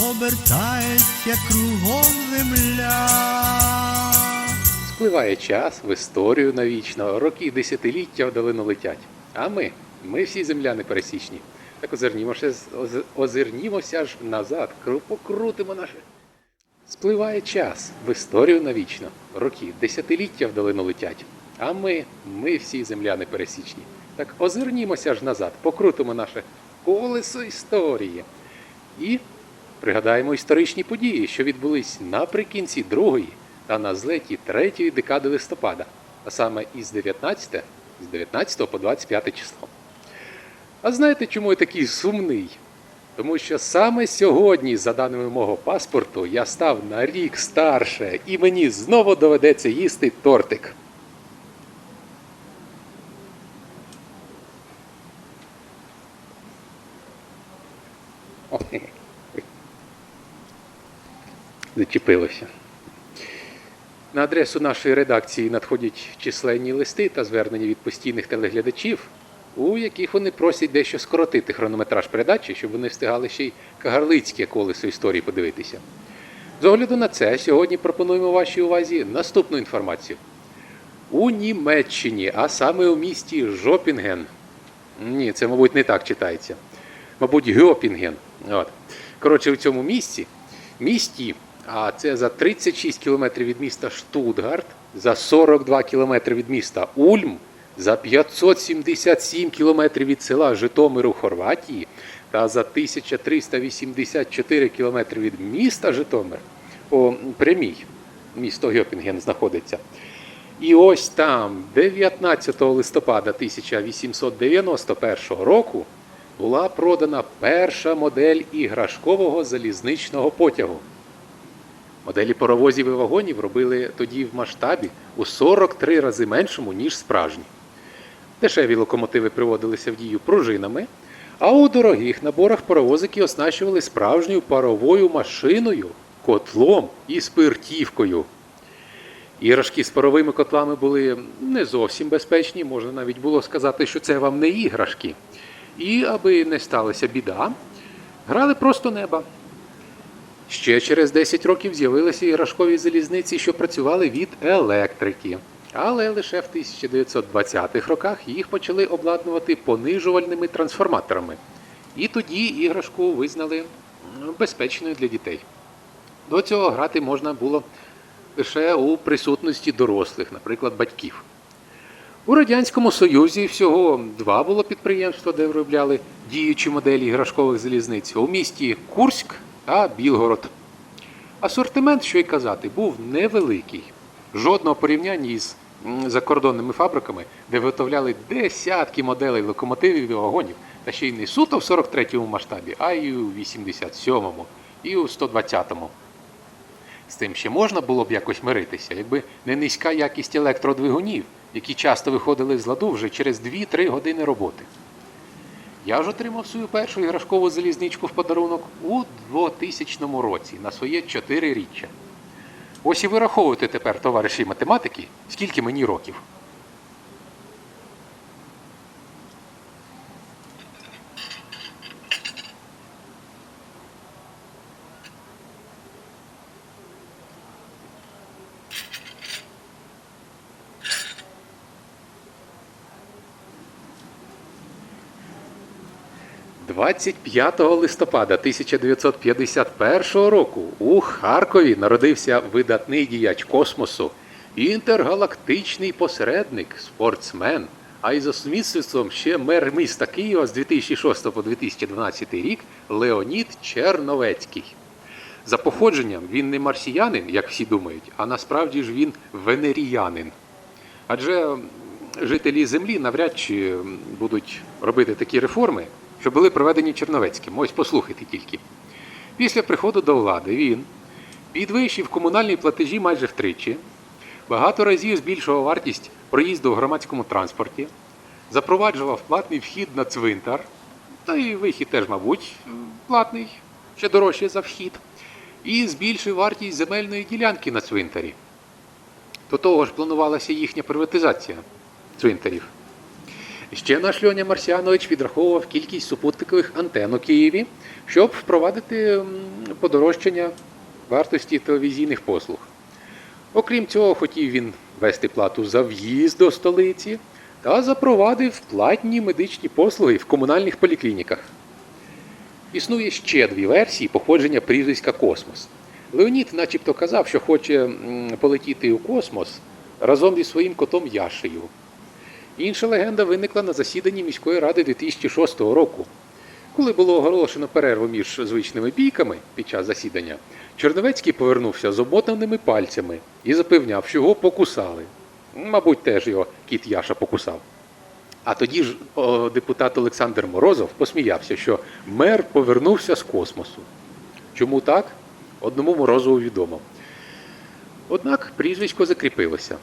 обертається кругом земля. Спливає час в історію навічно, роки і десятиліття вдалину летять. А ми, ми всі земляни пересічні. Так озирнімося, озирнімося ж назад, покрутимо наше. Спливає час в історію навічно, роки, десятиліття вдалину летять. А ми, ми всі земляни пересічні. Так озирнімося ж назад, покрутимо наше колесо історії. І пригадаємо історичні події, що відбулись наприкінці другої та на злеті третьої декади листопада, а саме із 19, з 19 по 25 число. А знаєте, чому я такий сумний? Тому що саме сьогодні, за даними мого паспорту, я став на рік старше, і мені знову доведеться їсти тортик. Ой. Зачепилося. На адресу нашої редакції надходять численні листи та звернення від постійних телеглядачів, у яких вони просять дещо скоротити хронометраж передачі, щоб вони встигали ще й кагарлицьке колесо історії подивитися. З огляду на це, сьогодні пропонуємо вашій увазі наступну інформацію. У Німеччині, а саме у місті Жопінген. Ні, це, мабуть, не так читається. Мабуть, Гьопінген. От. Коротше, в цьому місці, місті, а це за 36 кілометрів від міста Штутгарт, за 42 кілометри від міста Ульм, за 577 кілометрів від села Житомир у Хорватії та за 1384 кілометри від міста Житомир по прямій місто Гьопінген знаходиться. І ось там, 19 листопада 1891 року, була продана перша модель іграшкового залізничного потягу. Моделі паровозів і вагонів робили тоді в масштабі у 43 рази меншому, ніж справжні. Дешеві локомотиви приводилися в дію пружинами, а у дорогих наборах паровозики оснащували справжньою паровою машиною, котлом і спиртівкою. Іграшки з паровими котлами були не зовсім безпечні, можна навіть було сказати, що це вам не іграшки. І аби не сталася біда, грали просто неба. Ще через 10 років з'явилися іграшкові залізниці, що працювали від електрики. Але лише в 1920-х роках їх почали обладнувати понижувальними трансформаторами. І тоді іграшку визнали безпечною для дітей. До цього грати можна було лише у присутності дорослих, наприклад, батьків. У Радянському Союзі всього два було підприємства, де виробляли діючі моделі іграшкових залізниць у місті Курськ та Білгород. Асортимент, що й казати, був невеликий. Жодного порівняння із закордонними фабриками, де виготовляли десятки моделей локомотивів і вагонів, та ще й не суто в 43-му масштабі, а й у 87-му і у 120-му. З тим ще можна було б якось миритися, якби не низька якість електродвигунів, які часто виходили з ладу вже через 2-3 години роботи. Я ж отримав свою першу іграшкову залізничку в подарунок у 2000 році на своє 4-річчя. Ось і вираховуйте тепер, товариші математики, скільки мені років. – 25 листопада 1951 року у Харкові народився видатний діяч космосу, інтергалактичний посередник, спортсмен, а й за сумісництвом ще мер міста Києва з 2006 по 2012 рік Леонід Черновецький. За походженням він не марсіянин, як всі думають, а насправді ж він венеріянин. Адже жителі Землі навряд чи будуть робити такі реформи, що були проведені Черновецьким. Ось послухайте тільки. Після приходу до влади він підвищив комунальні платежі майже втричі, багато разів збільшував вартість проїзду в громадському транспорті, запроваджував платний вхід на цвинтар, та і вихід теж, мабуть, платний, ще дорожче за вхід, і збільшив вартість земельної ділянки на цвинтарі. До того ж планувалася їхня приватизація цвинтарів. Ще наш Льоня Марсіанович підраховував кількість супутникових антен у Києві, щоб впровадити подорожчання вартості телевізійних послуг. Окрім цього, хотів він вести плату за в'їзд до столиці та запровадив платні медичні послуги в комунальних поліклініках. Існує ще дві версії походження прізвиська Космос. Леонід начебто казав, що хоче полетіти у космос разом зі своїм котом Яшею. Інша легенда виникла на засіданні міської ради 2006 року. Коли було оголошено перерву між звичними бійками під час засідання, Черновецький повернувся з обмотаними пальцями і запевняв, що його покусали. Мабуть, теж його кіт Яша покусав. А тоді ж о, депутат Олександр Морозов посміявся, що мер повернувся з космосу. Чому так? Одному Морозову відомо. Однак прізвисько закріпилося.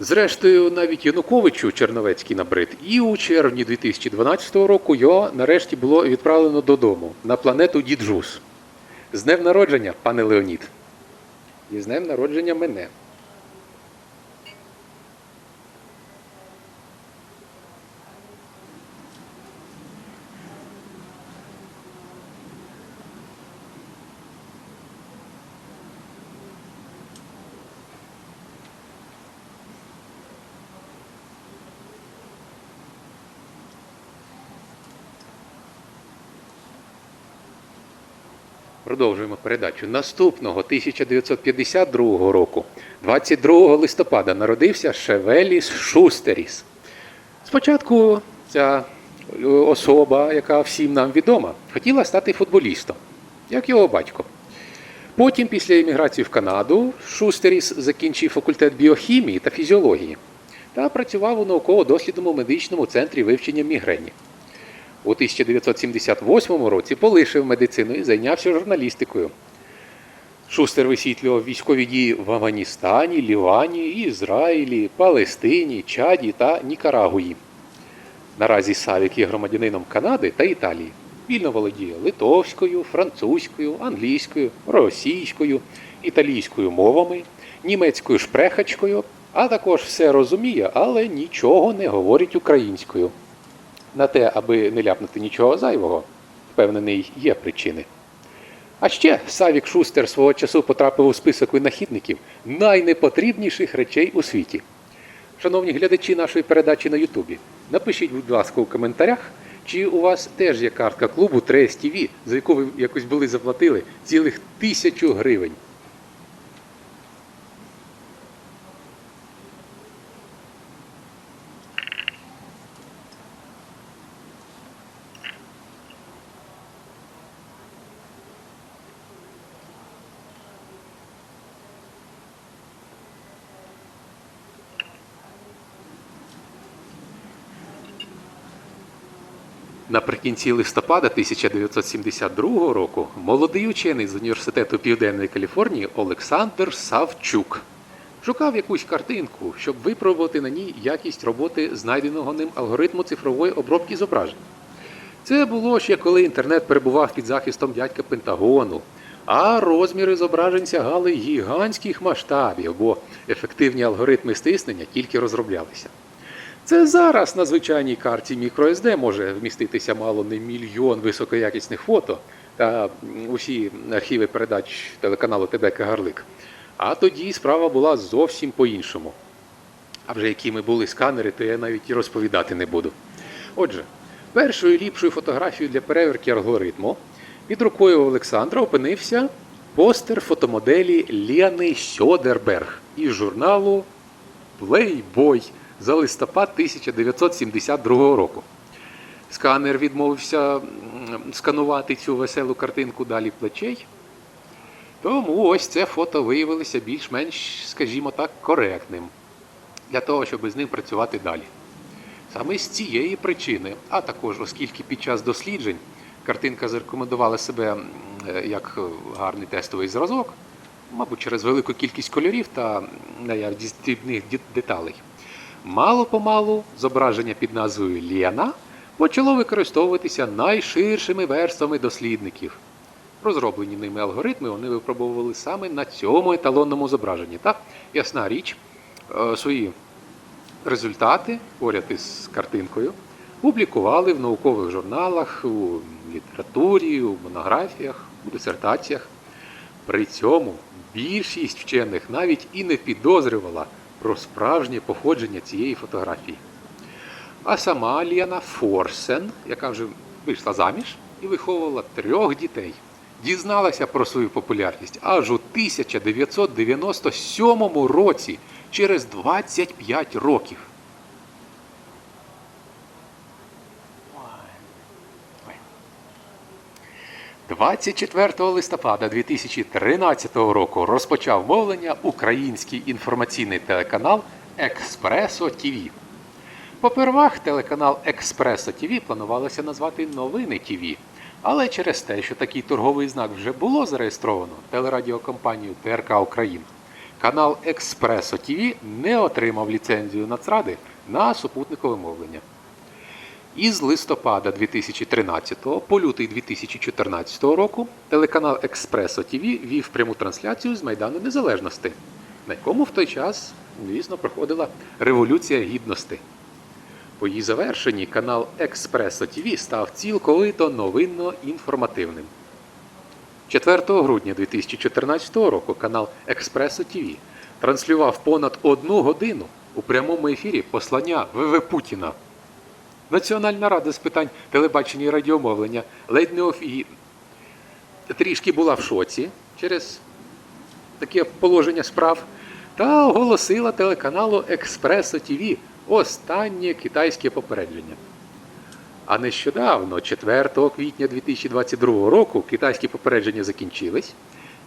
Зрештою, навіть Януковичу Черновецький набрид, і у червні 2012 року його нарешті було відправлено додому на планету Діджус. З днем народження, пане Леонід. І з днем народження мене. Продовжуємо передачу. Наступного 1952 року, 22 листопада, народився Шевеліс Шустеріс. Спочатку ця е, особа, яка всім нам відома, хотіла стати футболістом, як його батько. Потім, після еміграції в Канаду, Шустеріс закінчив факультет біохімії та фізіології та працював у науково-дослідному медичному центрі вивчення мігрені. У 1978 році полишив медицину і зайнявся журналістикою. Шустер висвітлював військові дії в Афганістані, Лівані, Ізраїлі, Палестині, Чаді та Нікарагуї. Наразі Савік є громадянином Канади та Італії. Вільно володіє литовською, французькою, англійською, російською, італійською мовами, німецькою шпрехачкою, а також все розуміє, але нічого не говорить українською. На те, аби не ляпнути нічого зайвого, впевнений, є причини. А ще Савік Шустер свого часу потрапив у список винахідників найнепотрібніших речей у світі. Шановні глядачі нашої передачі на Ютубі, напишіть, будь ласка, у коментарях, чи у вас теж є картка клубу Трес ТВ, за яку ви якось були заплатили цілих тисячу гривень. Наприкінці листопада 1972 року молодий учений з університету Південної Каліфорнії Олександр Савчук шукав якусь картинку, щоб випробувати на ній якість роботи знайденого ним алгоритму цифрової обробки зображень. Це було ще коли інтернет перебував під захистом дядька Пентагону, а розміри зображень сягали гігантських масштабів, бо ефективні алгоритми стиснення тільки розроблялися. Це зараз на звичайній карті microSD може вміститися мало не мільйон високоякісних фото та усі архіви передач телеканалу ТБ Кагарлик. А тоді справа була зовсім по-іншому. А вже якими були сканери, то я навіть і розповідати не буду. Отже, першою ліпшою фотографією для перевірки алгоритму під рукою Олександра опинився постер фотомоделі Ліани Сьодерберг із журналу Playboy за листопад 1972 року. Сканер відмовився сканувати цю веселу картинку далі плечей. Тому ось це фото виявилося більш-менш, скажімо так, коректним для того, щоб з ним працювати далі. Саме з цієї причини, а також оскільки під час досліджень картинка зарекомендувала себе як гарний тестовий зразок, мабуть, через велику кількість кольорів та наявність дрібних деталей. Мало помалу зображення під назвою Лєна почало використовуватися найширшими верствами дослідників. Розроблені ними алгоритми вони випробовували саме на цьому еталонному зображенні. Та ясна річ, е, свої результати поряд із картинкою публікували в наукових журналах, у літературі, у монографіях, у дисертаціях. При цьому більшість вчених навіть і не підозрювала про справжнє походження цієї фотографії. А сама Ліана Форсен, яка вже вийшла заміж і виховувала трьох дітей, дізналася про свою популярність аж у 1997 році, через 25 років. 24 листопада 2013 року розпочав мовлення український інформаційний телеканал Експресо ТІВІ. Попервах телеканал Експресо ТІВІ планувалося назвати Новини ТІВІ, але через те, що такий торговий знак вже було зареєстровано телерадіокомпанією ТРК Україна, канал Експресо ТІВІ не отримав ліцензію Нацради на супутникове мовлення. Із листопада 2013 по лютий 2014 року телеканал Експресо ТВ вів пряму трансляцію з Майдану Незалежності, на якому в той час, звісно, проходила Революція Гідності. По її завершенні канал Експресо ТВ став цілковито новинно-інформативним. 4 грудня 2014 року канал Експресо ТВ транслював понад одну годину у прямому ефірі послання ВВ Путіна. Національна рада з питань телебачення і радіомовлення ледь не офі... трішки була в шоці через таке положення справ та оголосила телеканалу Експресо ТВ останнє китайське попередження. А нещодавно, 4 квітня 2022 року, китайські попередження закінчились,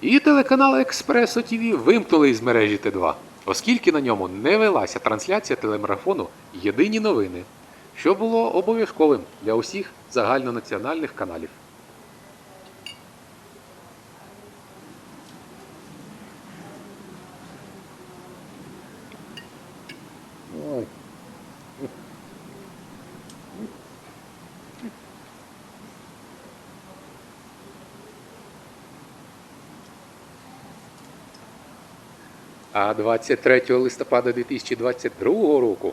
і телеканал Експресо ТВ вимкнули із мережі Т2, оскільки на ньому не велася трансляція телемарафону Єдині новини що було обов'язковим для усіх загальнонаціональних каналів. Ой. А 23 листопада 2022 року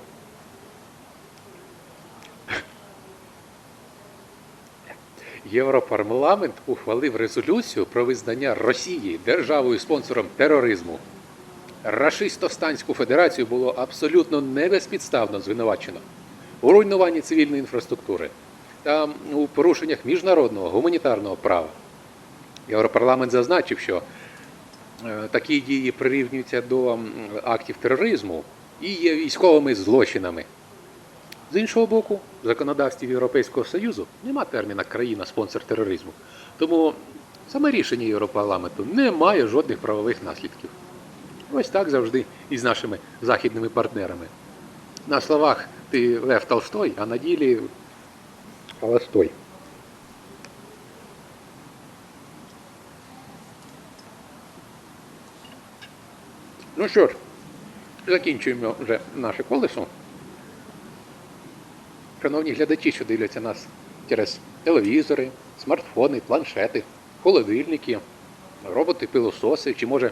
Європарламент ухвалив резолюцію про визнання Росії державою спонсором тероризму. Рашистостанську федерацію було абсолютно небезпідставно звинувачено у руйнуванні цивільної інфраструктури та у порушеннях міжнародного гуманітарного права. Європарламент зазначив, що е, такі дії прирівнюються до актів тероризму і є військовими злочинами. З іншого боку, в законодавстві Європейського Союзу нема терміна країна-спонсор тероризму. Тому саме рішення Європарламенту не має жодних правових наслідків. Ось так завжди і з нашими західними партнерами. На словах ти Лев Толстой, а на ділі Толстой. Ну що ж, закінчуємо вже наше колесо. Шановні глядачі, що дивляться нас через телевізори, смартфони, планшети, холодильники, роботи, пилососи, чи може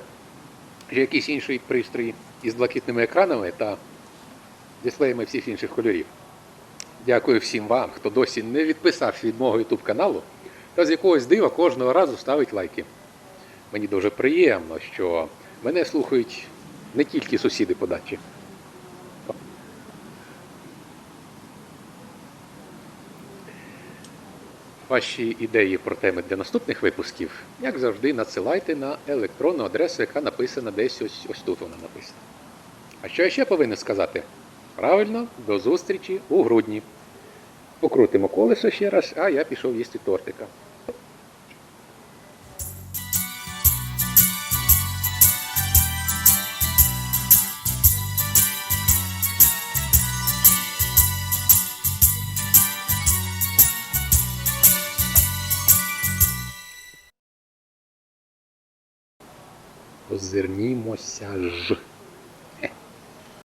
ще якісь інші пристрої із блакитними екранами та дисплеями всіх інших кольорів. Дякую всім вам, хто досі не відписався від мого YouTube каналу та з якогось дива кожного разу ставить лайки. Мені дуже приємно, що мене слухають не тільки сусіди по дачі. Ваші ідеї про теми для наступних випусків, як завжди, надсилайте на електронну адресу, яка написана десь ось, ось тут вона написана. А що я ще повинен сказати? Правильно, до зустрічі у грудні. Покрутимо колесо ще раз, а я пішов їсти тортика. Озирнімося ж.